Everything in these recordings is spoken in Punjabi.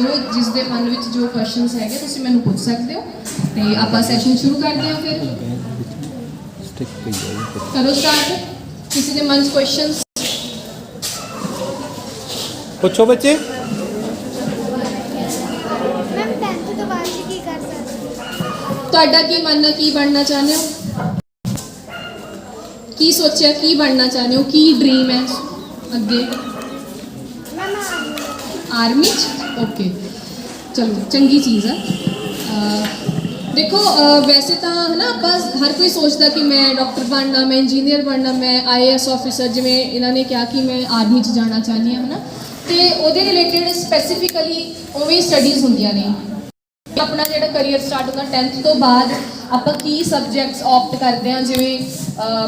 ਜੋ ਜਿਸ ਦੇ ਮਨ ਵਿੱਚ ਜੋ ਕੁਐਸਚਨਸ ਹੈਗੇ ਤੁਸੀਂ ਮੈਨੂੰ ਪੁੱਛ ਸਕਦੇ ਹੋ। ਤੇ ਆਪਾਂ ਸੈਸ਼ਨ ਸ਼ੁਰੂ ਕਰਦੇ ਹਾਂ ਫਿਰ। ਕਰੋ ਸਟਾਰਟ ਕਿਸੇ ਦੇ ਮਨ 'ਚ ਕੁਐਸਚਨਸ ਪੁੱਛੋ ਬੱਚੇ। ਮੈਮ 10th ਤੋਂ ਬਾਅਦ ਜੀ ਕੀ ਕਰ ਸਕਦੇ ਤੁਹਾਡਾ ਕੀ ਮਨ ਹੈ ਕੀ ਬਣਨਾ ਚਾਹੁੰਦੇ ਹੋ? ਕੀ ਸੋਚਿਆ ਕੀ ਬਣਨਾ ਚਾਹੁੰਦੇ ਹੋ? ਕੀ ਡ੍ਰੀਮ ਹੈ ਅੱਗੇ? ਆਰਮੀ ਚ? ਓਕੇ ਚਲੋ, ਚੰਗੀ ਚੀਜ਼ ਆ। ਦੇਖੋ ਵੈਸੇ ਤਾਂ, ਹਨਾ, ਆਪਾਂ ਹਰ ਕੋਈ ਸੋਚਦਾ ਕਿ ਮੈਂ ਡਾਕਟਰ ਬਣਨਾ, ਮੈਂ ਇੰਜੀਨੀਅਰ ਬਣਨਾ, ਮੈਂ ਆਈਏਐਸ ਆਫੀਸਰ, ਜਿਵੇਂ ਇਹਨਾਂ ਨੇ ਕਿਹਾ ਕਿ ਮੈਂ ਆਰਮੀ ਚ ਜਾਣਾ ਚਾਹੁੰਦੀ ਹਾਂ, ਹਨਾ। ਤੇ ਉਹਦੇ ਰਿਲੇਟਡ ਸਪੈਸੀਫਿਕਲੀ ਉਵੇਂ ਸਟੱਡੀਜ਼ ਹੁੰਦੀਆਂ ਨੇ। ਆਪਣਾ ਜਿਹੜਾ ਕਰੀਅਰ ਸਟਾਰਟ ਹੁੰਦਾ 10th ਤੋਂ ਬਾਅਦ ਆਪਾਂ ਕੀ ਸਬਜੈਕਟਸ ਆਪਟ ਕਰਦੇ ਹਾਂ, ਜਿਵੇਂ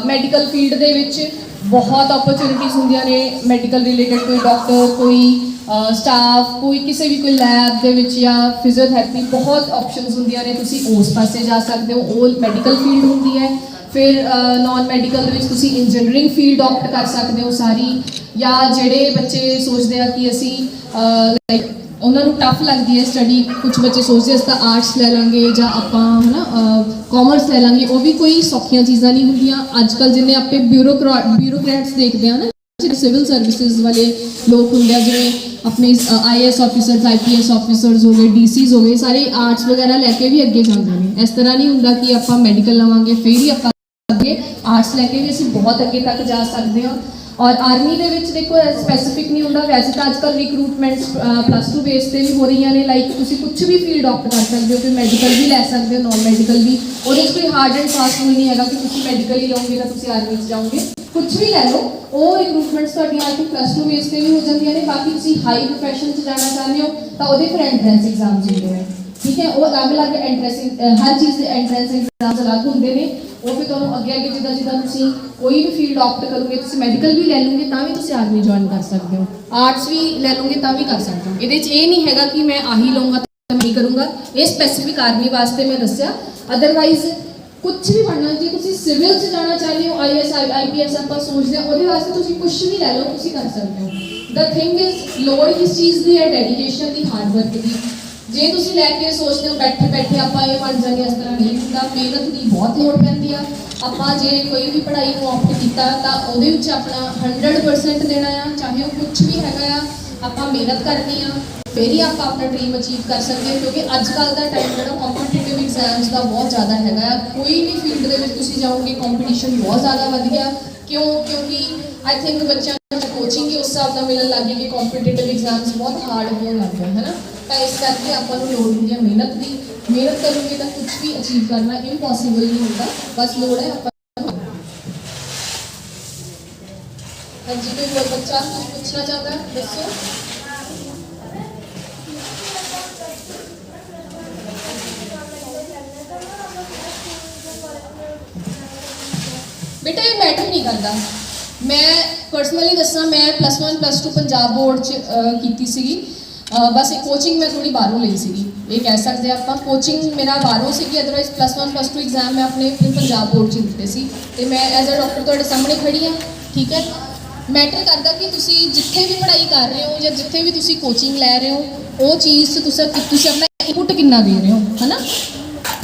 ਮੈਡੀਕਲ ਫੀਲਡ ਦੇ ਵਿੱਚ ਬਹੁਤ ਓਪਰਚੁਨਿਟੀਜ਼ ਹੁੰਦੀਆਂ ਨੇ। ਮੈਡੀਕਲ ਰਿਲੇਟਡ ਕੋਈ ਡਾਕਟਰ ਕੋਈ ਸਟਾਫ ਕੋਈ ਕਿਸੇ ਵੀ ਕੋਈ ਲੈਬ ਦੇ ਵਿੱਚ ਜਾਂ ਫਿਜ਼ੀਓਥੈਰੇਪੀ ਬਹੁਤ ਆਪਸ਼ਨਸ ਹੁੰਦੀਆਂ ਨੇ। ਤੁਸੀਂ ਉਸ ਪਾਸੇ ਜਾ ਸਕਦੇ ਹੋ, ਉਹ ਮੈਡੀਕਲ ਫੀਲਡ ਹੁੰਦੀ ਹੈ। ਫਿਰ ਨਾਨ ਮੈਡੀਕਲ ਦੇ ਵਿੱਚ ਤੁਸੀਂ ਇੰਜੀਨੀਅਰਿੰਗ ਫੀਲਡ ਆਪਟ ਕਰ ਸਕਦੇ ਹੋ ਸਾਰੀ। ਜਾਂ ਜਿਹੜੇ ਬੱਚੇ ਸੋਚਦੇ ਆ ਕਿ ਅਸੀਂ ਲਾਈਕ ਉਹਨਾਂ ਨੂੰ ਟਫ ਲੱਗਦੀ ਹੈ ਸਟੱਡੀ ਕੁਝ ਬੱਚੇ ਸੋਚਦੇ ਅਸੀਂ ਤਾਂ ਆਰਟਸ ਲੈ ਲਾਂਗੇ ਜਾਂ ਆਪਾਂ, ਹਨਾ ਕਾਮਰਸ ਲੈ ਲਾਂਗੇ। ਉਹ ਵੀ ਕੋਈ ਸੌਖੀਆਂ ਚੀਜ਼ਾਂ ਨਹੀਂ ਹੁੰਦੀਆਂ। ਅੱਜ ਕੱਲ ਜਿੰਨੇ ਆਪੇ ਬਿਊਰੋਕਰਾਟ ਬਿਊਰੋਕਰੈਟਸ ਦੇਖਦੇ ਆ ਨਾ ਜਿਹੜੇ ਸਿਵਲ ਸਰਵਿਸਿਜ਼ ਵਾਲੇ ਲੋਕ ਹੁੰਦੇ ਆ, ਜਿਵੇਂ ਆਪਣੇ ਆਈਐਸ ਆਫੀਸਰਸ ਆਈਪੀਐਸ ਆਫੀਸਰਸ ਹੋ ਗਏ ਡੀਸੀਜ਼ ਹੋ ਗਏ ਸਾਰੇ ਆਰਟਸ ਵਗੈਰਾ ਲੈ ਕੇ ਵੀ ਅੱਗੇ ਜਾਂਦੇ ਨੇ। ਇਸ ਤਰ੍ਹਾਂ ਨਹੀਂ ਹੁੰਦਾ ਕਿ ਆਪਾਂ ਮੈਡੀਕਲ ਲਵਾਂਗੇ, ਫਿਰ ਹੀ ਆਪਾਂ ਅੱਗੇ ਆਰਟਸ ਲੈ ਕੇ ਵੀ ਅਸੀਂ ਬਹੁਤ ਅੱਗੇ ਤੱਕ ਜਾ ਸਕਦੇ ਹਾਂ। ਔਰ ਆਰਮੀ ਦੇ ਵਿੱਚ ਦੇਖੋ ਸਪੈਸੀਫਿਕ ਨਹੀਂ ਹੁੰਦਾ। ਵੈਸੇ ਤਾਂ ਅੱਜਕੱਲ ਰਿਕਰੂਟਮੈਂਟਸ ਪਲੱਸ 2 ਬੇਸ ਤੇ ਵੀ ਹੋ ਰਹੀਆਂ ਨੇ। ਲਾਈਕ ਤੁਸੀਂ ਕੁਝ ਵੀ ਫੀਲਡ ਆਪਟ ਕਰ ਸਕਦੇ ਹੋ, ਕੋਈ ਮੈਡੀਕਲ ਵੀ ਲੈ ਸਕਦੇ ਹੋ ਨਾਨ ਮੈਡੀਕਲ ਵੀ। ਉਹਦੇ 'ਚ ਕੋਈ ਹਾਰਡ ਐਂਡ ਫਾਸਟ ਰੂਲ ਨਹੀਂ ਹੈਗਾ ਕਿ ਤੁਸੀਂ ਮੈਡੀਕਲ ਹੀ ਲਓਗੇ ਤਾਂ ਤੁਸੀਂ ਆਰਮੀ 'ਚ ਜਾਓਗੇ। ਕੁਝ ਵੀ ਲੈ ਲਓ, ਉਹ ਰਿਕਰੂਟਮੈਂਟਸ ਤੁਹਾਡੀਆਂ ਆਈ ਥਿੰਕ ਪਲੱਸ 2 ਬੇਸ ਤੇ ਵੀ ਹੋ ਜਾਂਦੀਆਂ ਨੇ। ਬਾਕੀ ਤੁਸੀਂ ਹਾਈ ਪ੍ਰੋਫੈਸ਼ਨ 'ਚ ਜਾਣਾ ਚਾਹੁੰਦੇ ਹੋ, ਤਾਂ ਉਹਦੇ ਫਿਰ ਐਂਟਰੈਂਸ ਐਗਜ਼ਾਮਸ ਹੁੰਦੇ ਨੇ। ਠੀਕ ਹੈ, ਉਹ ਅਲੱਗ-ਅਲੱਗ ਐਂਟਰੈਂਸ ਹਰ ਚੀਜ਼ ਦੇ ਐਂਟਰੈਂਸ ਐਗਜ਼ਾਮਸ ਅਲੱਗ ਹੁੰਦੇ ਨੇ। ਉਹ ਫਿਰ ਤੁਹਾਨੂੰ ਅੱਗੇ ਅੱਗੇ ਜਿੱਦਾਂ ਜਿੱਦਾਂ ਤੁਸੀਂ ਕੋਈ ਵੀ ਫੀਲਡ ਆਪਟ ਕਰੋਗੇ, ਤੁਸੀਂ ਮੈਡੀਕਲ ਵੀ ਲੈ ਲਓਗੇ, ਤਾਂ ਵੀ ਤੁਸੀਂ ਆਰਮੀ ਜੁਆਇਨ ਕਰ ਸਕਦੇ ਹੋ। ਆਰਟਸ ਵੀ ਲੈ ਲਓਗੇ, ਤਾਂ ਵੀ ਕਰ ਸਕਦੇ ਹੋ। ਇਹਦੇ 'ਚ ਇਹ ਨਹੀਂ ਹੈਗਾ ਕਿ ਮੈਂ ਆਹੀ ਲਵਾਂਗਾ ਤਾਂ ਮੈਂ ਹੀ ਕਰੂੰਗਾ। ਇਹ ਸਪੈਸੀਫਿਕ ਆਰਮੀ ਵਾਸਤੇ ਮੈਂ ਦੱਸਿਆ। ਅਦਰਵਾਈਜ਼ ਕੁਝ ਵੀ ਬਣਨਾ, ਜੇ ਤੁਸੀਂ ਸਿਵਲ 'ਚ ਜਾਣਾ ਚਾਹੁੰਦੇ ਹੋ ਆਈਐਸ ਆਈਪੀਐਸ ਆਪਾਂ ਸੋਚਦੇ ਹਾਂ, ਉਹਦੇ ਵਾਸਤੇ ਤੁਸੀਂ ਕੁਝ ਵੀ ਲੈ ਲਓ, ਤੁਸੀਂ ਕਰ ਸਕਦੇ ਹੋ। ਦ ਥਿੰਗ ਇਜ਼ ਲੋੜ ਕਿਸ ਚੀਜ਼ ਦੀ ਹੈ ਡੈਡੀਕੇਸ਼ਨ ਦੀ ਹਾਰਡ ਵਰਕ ਦੀ। ਜੇ ਤੁਸੀਂ ਲੈ ਕੇ ਸੋਚਦੇ ਹੋ ਬੈਠੇ ਬੈਠੇ ਆਪਾਂ ਇਹ ਬਣ ਜਾਗੇ ਇਸ ਤਰ੍ਹਾਂ ਨਹੀਂ ਹੁੰਦਾ। ਮਿਹਨਤ ਦੀ ਬਹੁਤ ਲੋੜ ਪੈਂਦੀ ਆ। ਆਪਾਂ ਜੇ ਕੋਈ ਵੀ ਪੜ੍ਹਾਈ ਨੂੰ ਆਪਟ ਕੀਤਾ, ਤਾਂ ਉਹਦੇ ਵਿੱਚ ਆਪਣਾ 100% ਦੇਣਾ ਆ। ਚਾਹੇ ਉਹ ਕੁਝ ਵੀ ਹੈਗਾ ਆ, ਆਪਾਂ ਮਿਹਨਤ ਕਰਨੀ ਆ। ਫਿਰ ਹੀ ਆਪਾਂ ਆਪਣਾ ਡ੍ਰੀਮ ਅਚੀਵ ਕਰ ਸਕਦੇ ਹਾਂ, ਕਿਉਂਕਿ ਅੱਜ ਕੱਲ ਦਾ ਟਾਈਮ ਜਿਹੜਾ ਕੰਪੀਟੀਟਿਵ ਐਗਜ਼ਾਮਸ ਦਾ ਬਹੁਤ ਜ਼ਿਆਦਾ ਹੈਗਾ ਆ। ਕੋਈ ਵੀ ਫੀਲਡ ਦੇ ਵਿੱਚ ਤੁਸੀਂ ਜਾਓਗੇ ਕੰਪੀਟੀਸ਼ਨ ਬਹੁਤ ਜ਼ਿਆਦਾ ਵਧ ਗਿਆ। ਕਿਉਂ? ਕਿਉਂਕਿ ਆਈ ਥਿੰਕ ਬੱਚਿਆਂ ਨੂੰ ਕੋਚਿੰਗ ਹੀ ਉਸ ਹਿਸਾਬ ਨਾਲ ਮਿਲਣ ਲੱਗ ਗਈ ਕਿ ਕੰਪੀਟੀਟਿਵ ਐਗਜ਼ਾਮਸ ਬਹੁਤ ਹਾਰਡ ਹੋਣ ਲੱਗ ਗਏ ਹੈ ਨਾ ਤਾਂ ਇਸ ਕਰਕੇ ਆਪਾਂ ਨੂੰ ਲੋੜ ਹੁੰਦੀ ਹੈ ਮਿਹਨਤ ਦੀ। ਮਿਹਨਤ ਕਰੋਗੇ ਤਾਂ ਕੁਝ ਵੀ ਅਚੀਵ ਕਰਨਾ ਇੰਪੋਸੀਬਲ ਨਹੀਂ ਹੁੰਦਾ। ਬਸ ਲੋੜ ਹੈ ਆਪਾਂ ਨੂੰ। ਹਾਂਜੀ ਕੋਈ ਹੋਰ ਬੱਚਾ ਕੁਝ ਪੁੱਛਣਾ ਚਾਹੁੰਦਾ ਹੈ? ਦੱਸੋ। ਬੇਟਾ ਇਹ ਮੈਟਰ ਨਹੀਂ ਕਰਦਾ। ਮੈਂ ਪਰਸਨਲੀ ਦੱਸਾਂ ਮੈਂ ਪਲੱਸ 1 ਪਲੱਸ 2 ਪੰਜਾਬ ਬੋਰਡ ਚ ਅਹ, ਕੀਤੀ ਸੀਗੀ। ਅਹ, ਬਸ ਇਹ ਕੋਚਿੰਗ ਮੈਂ ਥੋੜੀ ਬਾਹਰੋਂ ਲਈ ਸੀਗੀ। ਇਹ ਕਹਿ ਸਕਦੇ ਹਾਂ ਆਪਾਂ ਕੋਚਿੰਗ ਮੇਰਾ ਬਾਹਰੋਂ ਸੀਗੀ ਅਦਰਵਾਈਜ਼ ਪਲੱਸ 1 ਪਲੱਸ 2 ਐਗਜ਼ਾਮ ਮੈਂ ਆਪਣੇ ਪੰਜਾਬ ਬੋਰਡ ਚ ਦਿੱਤੇ ਸੀ। ਤੇ ਮੈਂ ਐਜ਼ ਅ ਡਾਕਟਰ ਤੁਹਾਡੇ ਸਾਹਮਣੇ ਖੜੀ ਹਾਂ, ਠੀਕ ਹੈ? ਮੈਟਰ ਕਰਦਾ ਕਿ ਤੁਸੀਂ ਜਿੱਥੇ ਵੀ ਪੜ੍ਹਾਈ ਕਰ ਰਹੇ ਹੋ ਜਾਂ ਜਿੱਥੇ ਵੀ ਤੁਸੀਂ ਕੋਚਿੰਗ ਲੈ ਰਹੇ ਹੋ, ਉਹ ਚੀਜ਼ 'ਚ ਤੁਸੀਂ ਤੁਸੀਂ ਆਪਣਾ ਇਨਪੁਟ ਕਿੰਨਾ ਦੇ ਰਹੇ ਹੋ, ਹਨਾ?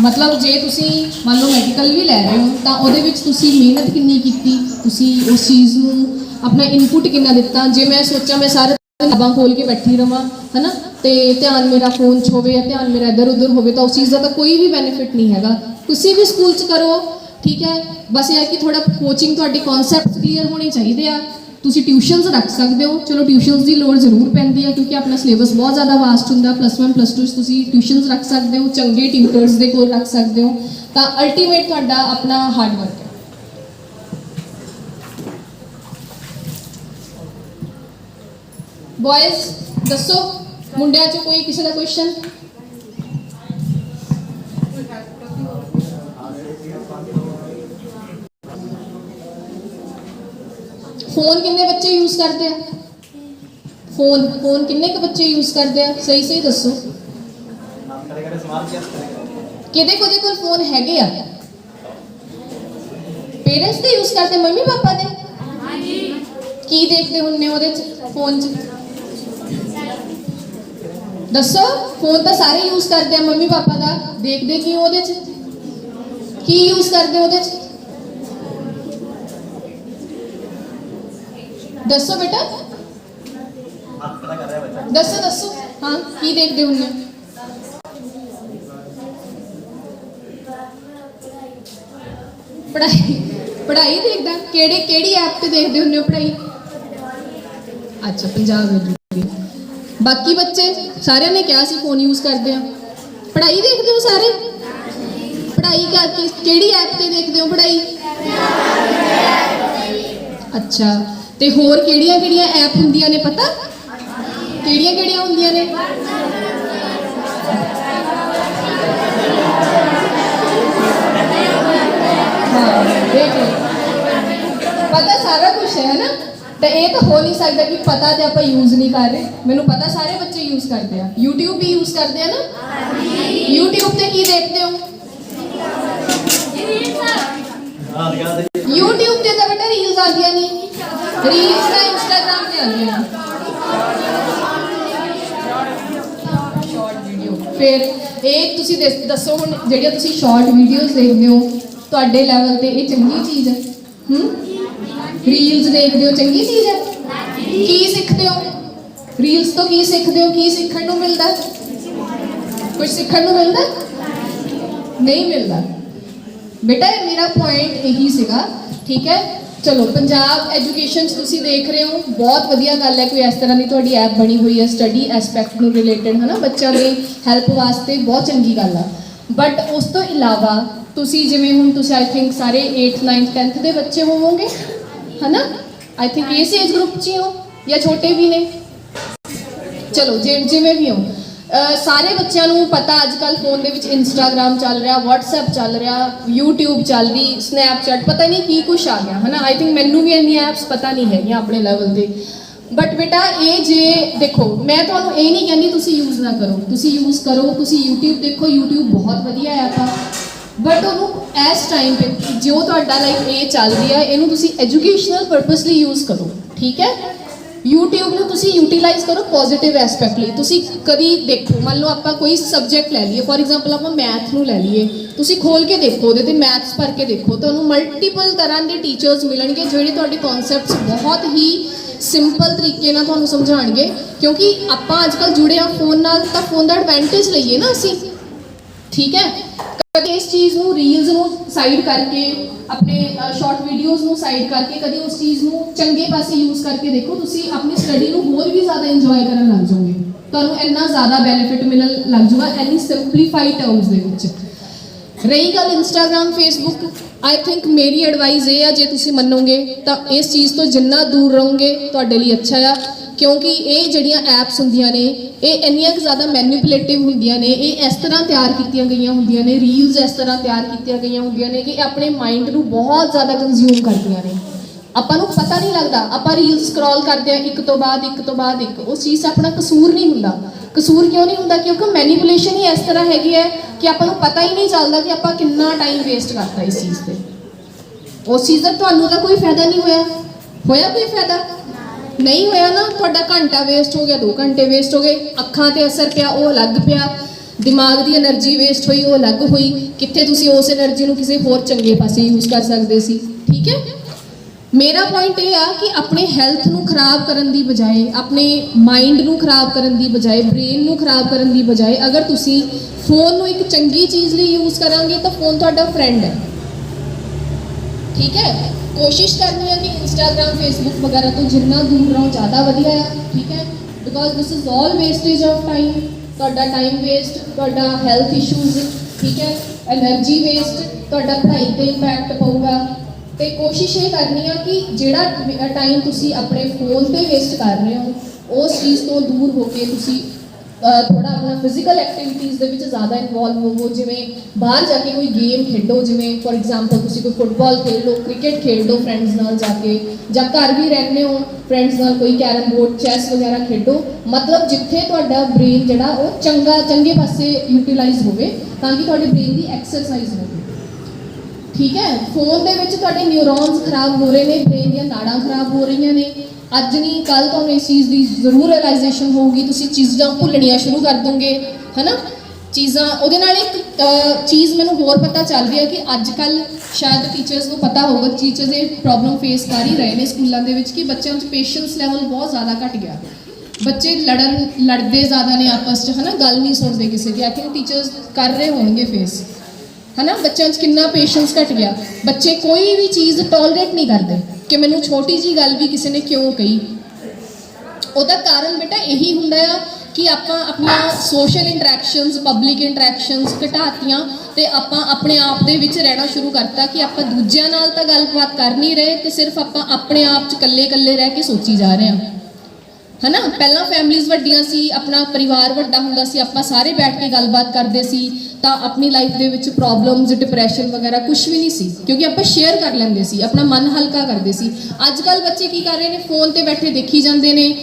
ਮਤਲਬ ਜੇ ਤੁਸੀਂ ਮੰਨ ਲਓ ਮੈਡੀਕਲ ਵੀ ਲੈ ਰਹੇ ਹੋ, ਤਾਂ ਉਹਦੇ ਵਿੱਚ ਤੁਸੀਂ ਮਿਹਨਤ ਕਿੰਨੀ ਕੀਤੀ, ਤੁਸੀਂ ਉਸ ਚੀਜ਼ ਨੂੰ ਆਪਣਾ ਇਨਪੁਟ ਕਿੰਨਾ ਦਿੱਤਾ? ਜੇ ਮੈਂ ਸੋਚਾਂ ਮੈਂ ਸਾਰੇ ਕਿਤਾਬਾਂ ਖੋਲ ਕੇ ਬੈਠੀ ਰਵਾਂ, ਹਨਾ? ਤੇ ਧਿਆਨ ਮੇਰਾ ਫੋਨ 'ਚ ਹੋਵੇ ਜਾਂ ਧਿਆਨ ਮੇਰਾ ਇੱਧਰ ਉੱਧਰ ਹੋਵੇ ਤਾਂ ਉਸ ਚੀਜ਼ ਦਾ ਤਾਂ ਕੋਈ ਵੀ ਬੈਨੀਫਿਟ ਨਹੀਂ ਹੈਗਾ। ਕਿਸੇ ਵੀ ਸਕੂਲ 'ਚ ਕਰੋ, ਠੀਕ ਹੈ? ਬਸ ਇਹ ਹੈ ਕਿ ਥੋੜਾ ਕੋਚਿੰਗ ਤੁਹਾਡੇ ਕਨਸੈਪਟਸ ਕਲੀਅਰ ਹੋਣੇ ਚਾਹੀਦੇ ਆ। ਤੁਸੀਂ ਟਿਊਸ਼ਨਸ ਰੱਖ ਸਕਦੇ ਹੋ। ਚਲੋ ਟਿਊਸ਼ਨਸ ਦੀ ਲੋੜ ਜ਼ਰੂਰ ਪੈਂਦੀ ਹੈ ਕਿਉਂਕਿ ਆਪਣਾ ਸਿਲੇਬਸ ਬਹੁਤ ਜ਼ਿਆਦਾ ਵਾਸਟ ਹੁੰਦਾ। ਪਲੱਸ 1 ਪਲੱਸ 2 ਚ ਤੁਸੀਂ ਟਿਊਸ਼ਨਸ ਰੱਖ ਸਕਦੇ ਹੋ, ਚੰਗੇ ਟਿਊਟਰਸ ਦੇ ਕੋਲ ਰੱਖ ਸਕਦੇ ਹੋ। ਤਾਂ ਅਲਟੀਮੇਟ ਤੁਹਾਡਾ ਆਪਣਾ ਹਾਰਡ ਵਰਕ ਹੈ। ਬॉयਜ਼ ਦੱਸੋ ਮੁੰਡਿਆਂ ਚ ਕੋਈ ਕਿਸੇ ਦਾ ਕੁਐਸਚਨ ਫੋਨ ਕਿੰਨੇ ਬੱਚੇ ਯੂਜ਼ ਕਰਦੇ ਆ? ਫੋਨ ਫੋਨ ਕਿੰਨੇ ਕੁ ਬੱਚੇ ਯੂਜ਼ ਕਰਦੇ ਆ? ਸਹੀ ਸਹੀ ਦੱਸੋ। ਕਿਹਦੇ ਕੋਦੇ ਕੋਲ ਫੋਨ ਹੈਗੇ ਆ? ਪੇਰੈਂਟਸ ਤੇ ਯੂਜ਼ ਕਰਦੇ ਮੰਮੀ ਪਾਪਾ ਦੇ? ਕੀ ਦੇਖਦੇ ਹੁੰਨੇ ਉਹਦੇ ਚ ਫੋਨ ਚ? ਦੱਸੋ ਫੋਨ ਤਾਂ ਸਾਰੇ ਯੂਜ਼ ਕਰਦੇ ਆ ਮੰਮੀ ਪਾਪਾ ਦਾ। ਦੇਖਦੇ ਕੀ ਉਹਦੇ 'ਚ? ਕੀ ਯੂਜ਼ ਕਰਦੇ ਉਹਦੇ 'ਚ? ਦੱਸੋ ਬੇਟਾ। ਦੱਸੋ ਦੱਸੋ। ਹਾਂ, ਕੀ ਦੇਖਦੇ ਹੁੰਦੇ ਹੋ? ਪੜ੍ਹਾਈ ਪੜ੍ਹਾਈ ਦੇਖਦਾ। ਕਿਹੜੇ, ਕਿਹੜੀ ਐਪ ਤੇ ਦੇਖਦੇ ਹੁੰਦੇ ਹੋ ਪੜ੍ਹਾਈ? ਅੱਛਾ, ਪੰਜਾਬ ਵਿੱਚ ਬਾਕੀ ਬੱਚੇ ਸਾਰਿਆਂ ਨੇ ਕਿਹਾ ਸੀ ਫੋਨ ਯੂਜ਼ ਕਰਦੇ ਆ। ਪੜ੍ਹਾਈ ਦੇਖਦੇ ਹੋ ਸਾਰੇ? ਪੜ੍ਹਾਈ ਕਰਕੇ ਕਿਹੜੀ ਐਪ ਤੇ ਦੇਖਦੇ ਹੋ ਪੜ੍ਹਾਈ? ਅੱਛਾ, ਤੇ ਹੋਰ ਕਿਹੜੀਆਂ ਕਿਹੜੀਆਂ ਐਪ ਹੁੰਦੀਆਂ ਨੇ ਪਤਾ? ਕਿਹੜੀਆਂ ਕਿਹੜੀਆਂ ਹੁੰਦੀਆਂ ਨੇ? ਹਾਂ, ਦੇਖ ਪਤਾ ਸਾਰਾ ਕੁਝ ਹੈ ਨਾ? ਤਾਂ ਇਹ ਤਾਂ ਹੋ ਨਹੀਂ ਸਕਦਾ ਕਿ ਪਤਾ ਤੇ ਆਪਾਂ ਯੂਜ਼ ਨਹੀਂ ਕਰ ਰਹੇ। ਮੈਨੂੰ ਪਤਾ ਸਾਰੇ ਬੱਚੇ ਯੂਜ਼ ਕਰਦੇ ਆ। YouTube ਵੀ ਯੂਜ਼ ਕਰਦੇ ਆ ਨਾ? ਹਾਂਜੀ। YouTube ਤੇ ਕੀ ਦੇਖਦੇ ਹੋ? YouTube ਤੇ ਤਾਂ ਬੇਟਾ ਰੀਲਸ ਆਉਂਦੀਆਂ ਨਹੀਂ। ਰੀਲਸ ਤਾਂ Instagram ਤੇ ਆਉਂਦੀਆਂ ਨੇ। ਸ਼ਾਰਟ ਵੀਡੀਓ ਫਿਰ ਇਹ ਤੁਸੀਂ ਦੱਸ- ਦੱਸੋ ਹੁਣ ਜਿਹੜੀਆਂ ਤੁਸੀਂ ਸ਼ਾਰਟ ਵੀਡੀਓਜ਼ ਦੇਖਦੇ ਹੋ ਤੁਹਾਡੇ ਲੈਵਲ ਤੇ ਇਹ ਚੰਗੀ ਚੀਜ਼ ਹੈ? ਹੂੰ? ਰੀਲਸ ਦੇਖਦੇ ਹੋ, ਚੰਗੀ ਚੀਜ਼ ਹੈ? ਕੀ ਸਿੱਖਦੇ ਹੋ? ਰੀਲਸ ਤੋਂ ਕੀ ਸਿੱਖਦੇ ਹੋ? ਕੀ ਸਿੱਖਣ ਨੂੰ ਮਿਲਦਾ? ਕੁਝ ਸਿੱਖਣ ਨੂੰ ਮਿਲਦਾ? ਨਹੀਂ ਮਿਲਦਾ। ਬੇਟਾ, ਇਹ ਮੇਰਾ ਪੁਆਇੰਟ ਇਹੀ ਸੀਗਾ, ਠੀਕ ਹੈ? ਚਲੋ, ਪੰਜਾਬ ਐਜੂਕੇਸ਼ਨ ਚ ਤੁਸੀਂ ਦੇਖ ਰਹੇ ਹੋ, ਬਹੁਤ ਵਧੀਆ ਗੱਲ ਹੈ ਕੋਈ ਇਸ ਤਰ੍ਹਾਂ ਦੀ ਤੁਹਾਡੀ ਐਪ ਬਣੀ ਹੋਈ ਹੈ ਸਟੱਡੀ ਐਸਪੈਕਟ ਨੂੰ ਰਿਲੇਟਡ ਹਨਾ? ਬੱਚਿਆਂ ਦੀ ਹੈਲਪ ਵਾਸਤੇ ਬਹੁਤ ਚੰਗੀ ਗੱਲ ਆ। ਬਟ ਉਸ ਤੋਂ ਇਲਾਵਾ, ਤੁਸੀਂ ਜਿਵੇਂ ਹੁਣ ਤੁਸੀਂ ਆਈ ਥਿੰਕ ਸਾਰੇ 8th 9th 10th ਦੇ ਬੱਚੇ ਹੋਵੋਗੇ ਹਨਾ? ਆਈ ਥਿੰਕ ਇਸ ਏਜ ਗਰੁੱਪ 'ਚ ਹੀ ਹੋ, ਜਾਂ ਛੋਟੇ ਵੀ ਨੇ? ਚਲੋ ਜਿ- ਜਿਵੇਂ ਵੀ ਹੋ। ਸਾਰੇ ਬੱਚਿਆਂ ਨੂੰ ਪਤਾ ਅੱਜ ਕੱਲ ਫੋਨ ਦੇ ਵਿੱਚ ਇੰਸਟਾਗ੍ਰam ਚੱਲ ਰਿਹਾ, WhatsApp ਚੱਲ ਰਿਹਾ, YouTube ਚੱਲ ਰਹੀ, Snapchat, ਪਤਾ ਨਹੀਂ ਕੀ ਕੁਛ ਆ ਗਿਆ, ਹਨਾ? ਆਈ ਥਿੰਕ ਮੈਨੂੰ ਵੀ ਇੰਨੀਆਂ ਐਪਸ ਪਤਾ ਨਹੀਂ ਹੈਗੀਆਂ ਆਪਣੇ ਲੈਵਲ ਤੇ ਬਟ ਬੇਟਾ, ਇਹ ਜੇ ਦੇਖੋ, ਮੈਂ ਤੁਹਾਨੂੰ ਇਹ ਨਹੀਂ ਕਹਿੰਦੀ ਤੁਸੀਂ ਯੂਜ਼ ਨਾ ਕਰੋ। ਤੁਸੀਂ ਯੂਜ਼ ਕਰੋ, ਤੁਸੀਂ YouTube ਦੇਖੋ, YouTube ਬਹੁਤ ਵਧੀਆ ਐਪ ਆ। ਬਟ ਉਹਨੂੰ ਇਸ ਟਾਈਮ ਤੇ ਜੋ ਤੁਹਾਡਾ ਲਾਈਕ ਇਹ ਚੱਲ ਰਹੀ ਹੈ ਇਹਨੂੰ ਤੁਸੀਂ ਐਜੂਕੇਸ਼ਨਲ ਪਰਪਸ ਲਈ ਯੂਜ਼ ਕਰੋ, ਠੀਕ ਹੈ? YouTube ਨੂੰ ਤੁਸੀਂ ਯੂਟਿਲਾਈਜ਼ ਕਰੋ ਪੋਜ਼ਿਟਿਵ ਐਸਪੈਕਟ ਲਈ। ਤੁਸੀਂ ਕਦੀ ਦੇਖੋ, ਮੰਨ ਲਓ ਆਪਾਂ ਕੋਈ ਸਬਜੈਕਟ ਲੈ ਲਈਏ ਫੋਰ ਐਗਜ਼ਾਮਪਲ ਆਪਾਂ ਮੈਥ ਨੂੰ ਲੈ ਲਈਏ, ਤੁਸੀਂ ਖੋਲ ਕੇ ਦੇਖੋ, ਉਹਦੇ ਤੇ ਮੈਥਸ ਭਰ ਕੇ ਦੇਖੋ ਤੁਹਾਨੂੰ ਮਲਟੀਪਲ ਤਰ੍ਹਾਂ ਦੇ ਟੀਚਰਸ ਮਿਲਣਗੇ, ਜਿਹੜੇ ਤੁਹਾਡੇ ਕਨਸੈਪਟਸ ਬਹੁਤ ਹੀ ਸਿੰਪਲ ਤਰੀਕੇ ਨਾਲ ਤੁਹਾਨੂੰ ਸਮਝਾਉਣਗੇ, ਕਿਉਂਕਿ ਆਪਾਂ ਅੱਜਕੱਲ ਜੁੜੇ ਆ ਫੋਨ ਨਾਲ, ਤਾਂ ਫੋਨ ਦਾ ਐਡਵਾਂਟੇਜ ਲਈਏ ਨਾ ਅਸੀਂ, ਠੀਕ ਹੈ? ਕਦੇ ਇਸ ਚੀਜ਼ ਨੂੰ ਰੀਲਸ ਨੂੰ ਸਾਈਡ ਕਰਕੇ, ਆਪਣੇ ਸ਼ਾਰਟ ਵੀਡੀਓਜ਼ ਨੂੰ ਸਾਈਡ ਕਰਕੇ, ਕਦੇ ਉਸ ਚੀਜ਼ ਨੂੰ ਚੰਗੇ ਪਾਸੇ ਯੂਜ਼ ਕਰਕੇ ਦੇਖੋ, ਤੁਸੀਂ ਆਪਣੀ ਸਟੱਡੀ ਨੂੰ ਹੋਰ ਵੀ ਜ਼ਿਆਦਾ ਇੰਜੋਏ ਕਰਨ ਲੱਗ ਜਾਓਗੇ। ਤੁਹਾਨੂੰ ਇੰਨਾ ਜ਼ਿਆਦਾ ਬੈਨੀਫਿਟ ਮਿਲਣ ਲੱਗ ਜਾਊਗਾ ਐਨੀ ਸਿੰਪਲੀਫਾਈਡ ਟਰਮਸ ਦੇ ਵਿੱਚ। ਰਹੀ ਗੱਲ ਇੰਸਟਾਗ੍ਰam ਫੇਸਬੁੱਕ ਆਈ ਥਿੰਕ ਮੇਰੀ ਐਡਵਾਈਸ ਇਹ ਆ, ਜੇ ਤੁਸੀਂ ਮੰਨੋਗੇ, ਤਾਂ ਇਸ ਚੀਜ਼ ਤੋਂ ਜਿੰਨਾ ਦੂਰ ਰਹੋਗੇ, ਤੁਹਾਡੇ ਲਈ ਅੱਛਾ ਆ। ਕਿਉਂਕਿ ਇਹ ਜਿਹੜੀਆਂ ਐਪਸ ਹੁੰਦੀਆਂ ਨੇ, ਇਹ ਇੰਨੀਆਂ ਕੁ ਜ਼ਿਆਦਾ ਮੈਨੀਪੂਲੇਟਿਵ ਹੁੰਦੀਆਂ ਨੇ, ਇਹ ਇਸ ਤਰ੍ਹਾਂ ਤਿਆਰ ਕੀਤੀਆਂ ਗਈਆਂ ਹੁੰਦੀਆਂ ਨੇ ਰੀਲਸ ਇਸ ਤਰ੍ਹਾਂ ਤਿਆਰ ਕੀਤੀਆਂ ਗਈਆਂ ਹੁੰਦੀਆਂ ਨੇ ਕਿ ਇਹ ਆਪਣੇ ਮਾਈਂਡ ਨੂੰ ਬਹੁਤ ਜ਼ਿਆਦਾ ਕੰਜ਼ਿਊਮ ਕਰਦੀਆਂ ਨੇ। ਆਪਾਂ ਨੂੰ ਪਤਾ ਨਹੀਂ ਲੱਗਦਾ, ਆਪਾਂ ਰੀਲ ਸਕਰੋਲ ਕਰਦੇ ਆ ਇੱਕ ਤੋਂ ਬਾਅਦ, ਇੱਕ ਤੋਂ ਬਾਅਦ, ਇੱਕ। ਉਸ ਚੀਜ਼ 'ਚ ਆਪਣਾ ਕਸੂਰ ਨਹੀਂ ਹੁੰਦਾ। ਕਸੂਰ ਕਿਉਂ ਨਹੀਂ ਹੁੰਦਾ? ਕਿਉਂਕਿ ਮੈਨੀਪੂਲੇਸ਼ਨ ਹੀ ਇਸ ਤਰ੍ਹਾਂ ਹੈਗੀ ਹੈ ਕਿ ਆਪਾਂ ਨੂੰ ਪਤਾ ਹੀ ਨਹੀਂ ਚੱਲਦਾ ਕਿ ਆਪਾਂ ਕਿੰਨਾ ਟਾਈਮ ਵੇਸਟ ਕਰਤਾ ਇਸ ਚੀਜ਼ ਤੇ। ਉਸ ਚੀਜ਼ ਦਾ ਤੁਹਾਨੂੰ ਤਾਂ ਕੋਈ ਫਾਇਦਾ ਨਹੀਂ ਹੋਇਆ। ਹੋਇਆ ਕੋਈ ਫਾਇਦਾ? ਨਹੀਂ ਹੋਇਆ ਨਾ, ਤੁਹਾਡਾ ਘੰਟਾ ਵੇਸਟ ਹੋ ਗਿਆ 2 ਘੰਟੇ ਵੇਸਟ ਹੋ ਗਏ, ਅੱਖਾਂ ਤੇ ਅਸਰ ਪਿਆ, ਉਹ ਅਲੱਗ ਪਿਆ, ਦਿਮਾਗ ਦੀ એનર્ਜੀ ਵੇਸਟ ਹੋਈ, ਉਹ ਅਲੱਗ ਹੋਈ, ਕਿੱਥੇ ਤੁਸੀਂ ਉਸ એનર્ਜੀ ਨੂੰ ਕਿਸੇ ਹੋਰ ਚੰਗੇ ਪਾਸੇ ਯੂਜ਼ ਕਰ ਸਕਦੇ ਸੀ? ਠੀਕ ਹੈ? ਮੇਰਾ ਪੁਆਇੰਟ ਇਹ ਆ ਕਿ ਆਪਣੇ ਹੈਲਥ ਨੂੰ ਖਰਾਬ ਕਰਨ ਦੀ ਬਜਾਏ, ਆਪਣੇ ਮਾਈਂਡ ਨੂੰ ਖਰਾਬ ਕਰਨ ਦੀ ਬਜਾਏ ਬ੍ਰੇਨ ਨੂੰ ਖਰਾਬ ਕਰਨ ਦੀ ਬਜਾਏ, ਅਗਰ ਤੁਸੀਂ ਫੋਨ ਨੂੰ ਇੱਕ ਚੰਗੀ ਚੀਜ਼ ਲਈ ਯੂਜ਼ ਕਰਾਂਗੇ, ਤਾਂ ਫੋਨ ਤੁਹਾਡਾ ਫਰੈਂਡ ਹੈ। ਠੀਕ ਹੈ? ਕੋਸ਼ਿਸ਼ ਕਰਨੀ ਹੈ ਕਿ ਇੰਸਟਾਗ੍ਰam ਫੇਸਬੁੱਕ ਵਗੈਰਾ ਤੋਂ ਜਿੰਨਾ ਦੂਰ ਰਹੋ, ਜ਼ਿਆਦਾ ਵਧੀਆ ਹੈ ਠੀਕ ਹੈ? Because this is all wastage of time ਤੁਹਾਡਾ ਟਾਈਮ ਵੇਸਟ ਤੁਹਾਡਾ ਹੈਲਥ ਇਸ਼ੂਜ਼ ਠੀਕ ਹੈ? ਐਨਰਜੀ ਵੇਸਟ ਤੁਹਾਡਾ ਪੜ੍ਹਾਈ ਤੇ ਇੰਪੈਕਟ ਪਊਗਾ। ਤੇ ਕੋਸ਼ਿਸ਼ ਇਹ ਕਰਨੀ ਆ ਕਿ ਜਿਹੜਾ ਟਾਈਮ ਤੁਸੀਂ ਆਪਣੇ ਫੋਨ ਤੇ ਵੇਸਟ ਕਰ ਰਹੇ ਹੋ, ਉਸ ਚੀਜ਼ ਤੋਂ ਦੂਰ ਹੋ ਕੇ ਤੁਸੀਂ ਥੋੜਾ ਆਪਣਾ ਫਿਜ਼ੀਕਲ ਐਕਟੀਵਿਟੀਜ਼ ਦੇ ਵਿੱਚ ਜ਼ਿਆਦਾ ਇਨਵੋਲਵ ਹੋਵੋ, ਜਿਵੇਂ ਬਾਹਰ ਜਾ ਕੇ ਕੋਈ ਗੇਮ ਖੇਡੋ, ਜਿਵੇਂ ਫੋਰ ਐਗਜ਼ਾਮਪਲ ਤੁਸੀਂ ਕੋਈ ਫੁੱਟਬਾਲ ਖੇਡ ਲਓ ਕ੍ਰਿਕਟ ਖੇਡ ਲਓ ਫਰੈਂਡਸ ਨਾਲ ਜਾ ਕੇ, ਜਾਂ ਘਰ ਵੀ ਰਹਿੰਦੇ ਹੋ ਫਰੈਂਡਸ ਨਾਲ ਕੋਈ ਕੈਰਮ ਬੋਰਡ ਚੈਸ ਵਗੈਰਾ ਖੇਡੋ, ਮਤਲਬ ਜਿੱਥੇ ਤੁਹਾਡਾ ਬ੍ਰੇਨ ਜਿਹੜਾ ਉਹ ਚੰਗਾ, ਚੰਗੇ ਪਾਸੇ ਯੂਟਿਲਾਈਜ਼ ਹੋਵੇ, ਤਾਂ ਕਿ ਤੁਹਾਡੇ ਬ੍ਰੇਨ ਦੀ ਐਕਸਰਸਾਈਜ਼ ਹੋਵੇ। ਠੀਕ ਹੈ? ਫੋਨ ਦੇ ਵਿੱਚ ਤੁਹਾਡੇ ਨਿਊਰੋਨਸ ਖਰਾਬ ਹੋ ਰਹੇ ਨੇ ਬ੍ਰੇਨ ਦੀਆਂ ਨਾੜਾਂ ਖਰਾਬ ਹੋ ਰਹੀਆਂ ਨੇ ਅੱਜ ਨਹੀਂ ਕੱਲ ਤੁਹਾਨੂੰ ਇਸ ਚੀਜ਼ ਦੀ ਜ਼ਰੂਰ ਰਿਅਲਾਈਜੇਸ਼ਨ ਹੋਊਗੀ, ਤੁਸੀਂ ਚੀਜ਼ਾਂ ਭੁੱਲਣੀਆਂ ਸ਼ੁਰੂ ਕਰ ਦੋਗੇ, ਹਨਾ? ਚੀਜ਼ਾਂ, ਉਹਦੇ ਨਾਲ ਇੱਕ ਚੀਜ਼ ਮੈਨੂੰ ਹੋਰ ਪਤਾ ਚੱਲ ਰਹੀ ਹੈ ਕਿ ਅੱਜ ਕੱਲ ਸ਼ਾਇਦ ਟੀਚਰਸ ਨੂੰ ਪਤਾ ਹੋਊਗਾ ਟੀਚਰਸ ਇਹ ਪ੍ਰੋਬਲਮ ਫੇਸ ਕਰ ਹੀ ਰਹੇ ਨੇ ਸਕੂਲਾਂ ਦੇ ਵਿੱਚ ਕਿ ਬੱਚਿਆਂ 'ਚ ਪੇਸ਼ੈਂਸ ਲੈਵਲ ਬਹੁਤ ਜ਼ਿਆਦਾ ਘਟ ਗਿਆ। ਬੱਚੇ ਲੜਨ, ਲੜਦੇ ਜ਼ਿਆਦਾ ਨੇ ਆਪਸ 'ਚ, ਹਨਾ? ਗੱਲ ਨਹੀਂ ਸੁਣਦੇ ਕਿਸੇ ਦੀ ਆਈ ਥਿੰਕ ਟੀਚਰਸ ਕਰ ਰਹੇ ਹੋਣਗੇ ਫੇਸ ਹਨਾ? ਬੱਚਿਆਂ 'ਚ ਕਿੰਨਾ ਪੇਸ਼ੈਂਸ ਘਟ ਗਿਆ। ਬੱਚੇ ਕੋਈ ਵੀ ਚੀਜ਼ ਟੋਲਰੇਟ ਨਹੀਂ ਕਰਦੇ। ਕਿ ਮੈਨੂੰ ਛੋਟੀ ਜੀ ਗੱਲ ਵੀ ਕਿਸੇ ਨੇ ਕਿਉਂ ਕਹੀ? ਉਹਦਾ ਕਾਰਨ ਬੇਟਾ ਇਹੀ ਹੁੰਦਾ ਆ ਕਿ ਆਪਾਂ ਆਪਣੀਆਂ ਸੋਸ਼ਲ ਇੰਟਰੈਕਸ਼ਨਸ ਪਬਲਿਕ ਇੰਟਰੈਕਸ਼ਨਸ ਘਟਾਤੀਆਂ ਤੇ ਆਪਾਂ ਆਪਣੇ ਆਪ ਦੇ ਵਿੱਚ ਰਹਿਣਾ ਸ਼ੁਰੂ ਕਰਤਾ ਕਿ ਆਪਾਂ ਦੂਜਿਆਂ ਨਾਲ ਤਾਂ ਗੱਲਬਾਤ ਕਰ ਨਹੀਂ ਰਹੇ ਤੇ ਸਿਰਫ ਆਪਾਂ ਆਪਣੇ ਆਪ 'ਚ ਇਕੱਲੇ-ਇਕੱਲੇ ਰਹਿ ਕੇ ਸੋਚੀ ਜਾ ਰਹੇ ਹਾਂ। ਹਨਾ? ਪਹਿਲਾਂ ਫੈਮਲੀਆਂ ਵੱਡੀਆਂ ਸੀ, ਆਪਣਾ ਪਰਿਵਾਰ ਵੱਡਾ ਹੁੰਦਾ ਸੀ, ਆਪਾਂ ਸਾਰੇ ਬੈਠ ਕੇ ਗੱਲਬਾਤ ਕਰਦੇ ਸੀ, ਤਾਂ ਆਪਣੀ ਲਾਈਫ ਦੇ ਵਿੱਚ ਪ੍ਰੋਬਲਮਸ ਡਿਪਰੈਸ਼ਨ ਵਗੈਰਾ ਕੁਝ ਵੀ ਨਹੀਂ ਸੀ, ਕਿਉਂਕਿ ਆਪਾਂ ਸ਼ੇਅਰ ਕਰ ਲੈਂਦੇ ਸੀ, ਆਪਣਾ ਮਨ ਹਲਕਾ ਕਰਦੇ ਸੀ। ਅੱਜ ਕੱਲ ਬੱਚੇ ਕੀ ਕਰ ਰਹੇ ਨੇ? ਫੋਨ ਤੇ ਬੈਠੇ ਦੇਖੀ ਜਾਂਦੇ ਨੇ।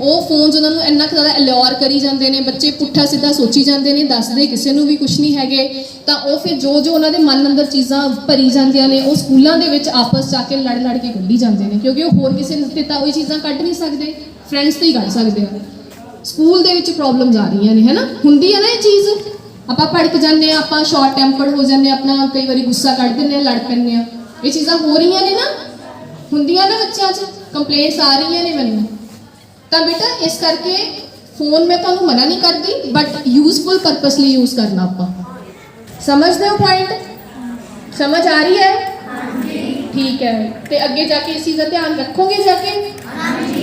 ਉਹ ਫੋਨਸ ਉਹਨਾਂ ਨੂੰ ਇੰਨਾ ਕੁ ਜ਼ਿਆਦਾ ਅਲਿਓਰ ਕਰੀ ਜਾਂਦੇ ਨੇ, ਬੱਚੇ ਪੁੱਠਾ ਸਿੱਧਾ ਸੋਚੀ ਜਾਂਦੇ ਨੇ, ਦੱਸਦੇ ਕਿਸੇ ਨੂੰ ਵੀ ਕੁਝ ਨਹੀਂ ਹੈਗੇ। ਤਾਂ ਉਹ ਫਿਰ ਜੋ ਜੋ ਉਹਨਾਂ ਦੇ ਮਨ ਅੰਦਰ ਚੀਜ਼ਾਂ ਭਰੀ ਜਾਂਦੀਆਂ ਨੇ, ਉਹ ਸਕੂਲਾਂ ਦੇ ਵਿੱਚ ਆਪਸ ਜਾ ਕੇ ਲੜ ਲੜ ਕੇ ਕੱਢੀ ਜਾਂਦੇ ਨੇ, ਕਿਉਂਕਿ ਉਹ ਹੋਰ ਕਿਸੇ ਤੇ ਤਾਂ ਉਹ ਚੀਜ਼ਾਂ ਕੱਢ ਨਹੀਂ ਸਕਦੇ। ਫਰੈਂਡਸ ਤੇ ਹੀ ਕੱਢ ਸਕਦੇ ਆ ਸਕੂਲ ਦੇ ਵਿੱਚ ਪ੍ਰੋਬਲਮਸ ਆ ਰਹੀਆਂ ਨੇ ਹੈਨਾ? ਹੁੰਦੀ ਹੈ ਨਾ ਇਹ ਚੀਜ਼। ਆਪਾਂ ਭੜਕ ਜਾਂਦੇ ਆ ਆਪਾਂ ਸ਼ਾਰਟ ਟੈਂਪਰਡ ਹੋ ਜਾਂਦੇ ਆ ਆਪਣਾ ਕਈ ਵਾਰੀ ਗੁੱਸਾ ਕੱਢ ਦਿੰਦੇ ਆ ਲੜ ਪੈਂਦੇ ਆ ਇਹ ਚੀਜ਼ਾਂ ਹੋ ਰਹੀਆਂ ਨੇ ਨਾ। ਹੁੰਦੀਆਂ ਨਾ ਬੱਚਿਆਂ 'ਚ। ਕੰਪਲੇਂਟਸ ਆ ਰਹੀਆਂ ਨੇ ਮੈਨੂੰ। ਤਾਂ ਬੇਟਾ ਇਸ ਕਰਕੇ ਫੋਨ ਮੈਂ ਤੁਹਾਨੂੰ ਮਨਾ ਨਹੀਂ ਕਰਦੀ ਬਟ ਯੂਜ਼ਫੁਲ ਪਰਪਸ ਲਈ ਯੂਜ਼ ਕਰਨਾ ਆਪਾਂ। ਸਮਝਦੇ ਹੋ ਪੁਆਇੰਟ ਸਮਝ ਆ ਰਹੀ ਹੈ? ਹਾਂਜੀ। ਠੀਕ ਹੈ। ਤੇ ਅੱਗੇ ਜਾ ਕੇ ਇਸ ਚੀਜ਼ ਦਾ ਧਿਆਨ ਰੱਖੋਗੇ ਜਾ ਕੇ? ਹਾਂਜੀ।